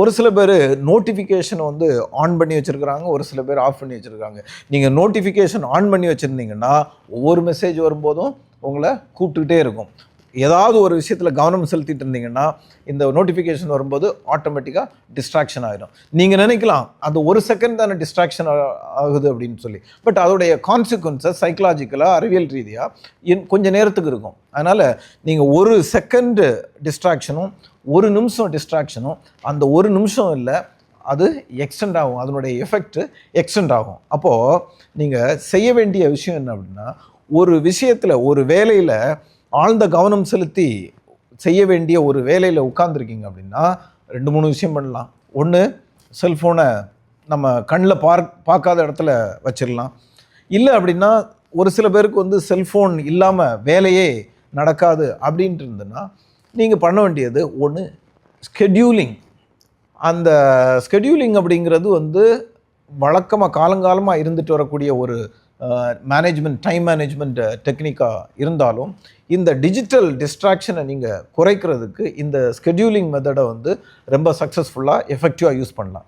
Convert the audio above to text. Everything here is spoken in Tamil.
ஒரு சில பேர் நோட்டிஃபிகேஷன் வந்து ஆன் பண்ணி வச்சுருக்குறாங்க ஒரு சில பேர் ஆஃப் பண்ணி வச்சுருக்காங்க. நீங்கள் நோட்டிஃபிகேஷன் ஆன் பண்ணி வச்சுருந்தீங்கன்னா ஒவ்வொரு மெசேஜ் வரும்போதும் உங்களை கூப்பிட்டுக்கிட்டே இருக்கும். ஏதாவது ஒரு விஷயத்தில் கவனம் செலுத்திட்டு இருந்தீங்கன்னா இந்த நோட்டிஃபிகேஷன் வரும்போது ஆட்டோமேட்டிக்காக டிஸ்ட்ராக்ஷன் ஆகிடும் நீங்கள் நினைக்கலாம் அந்த ஒரு செகண்ட் தானே டிஸ்ட்ராக்ஷன் ஆகுது அப்படின்னு சொல்லி. பட் அதோடைய கான்சிக்வன்சஸ் சைக்கலாஜிக்கலாக அறிவியல் ரீதியாக கொஞ்சம் நேரத்துக்கு இருக்கும். அதனால் நீங்கள் ஒரு செகண்டு டிஸ்ட்ராக்ஷனும் ஒரு நிமிஷம் டிஸ்ட்ராக்ஷனும் அந்த ஒரு நிமிஷம் இல்லை அது எக்ஸ்டெண்ட் ஆகும். அதனுடைய எஃபெக்ட் எக்ஸ்டெண்ட் ஆகும். அப்போது நீங்கள் செய்ய வேண்டிய விஷயம் என்ன அப்படின்னா ஒரு விஷயத்தில் ஒரு வேலையில் ஆழ்ந்த கவனம் செலுத்தி செய்ய வேண்டிய ஒரு வேலையில் உட்காந்துருக்கீங்க அப்படின்னா ரெண்டு மூணு விஷயம் பண்ணலாம். ஒன்று செல்ஃபோனை நம்ம கண்ணில் பார்க் பார்க்காத இடத்துல வச்சிடலாம். இல்லை அப்படின்னா ஒரு சில பேருக்கு வந்து செல்ஃபோன் இல்லாமல் வேலையே நடக்காது அப்படின்ட்டு இருந்ததுன்னா நீங்கள் பண்ண வேண்டியது ஒன்று ஸ்கெடியூலிங் அந்த ஸ்கெடியூலிங் அப்படிங்கிறது வந்து வழக்கமாக காலங்காலமாக இருந்துட்டு வரக்கூடிய ஒரு மேனேஜ்மெண்ட் டைம் மேனேஜ்மெண்ட் டெக்னிக்காக இருந்தாலும் இந்த டிஜிட்டல் டிஸ்ட்ராக்ஷனை நீங்கள் குறைக்கிறதுக்கு இந்த ஸ்கெடியூலிங் மெத்தடை வந்து ரொம்ப சக்ஸஸ்ஃபுல்லாக எஃபெக்டிவாக யூஸ் பண்ணலாம்.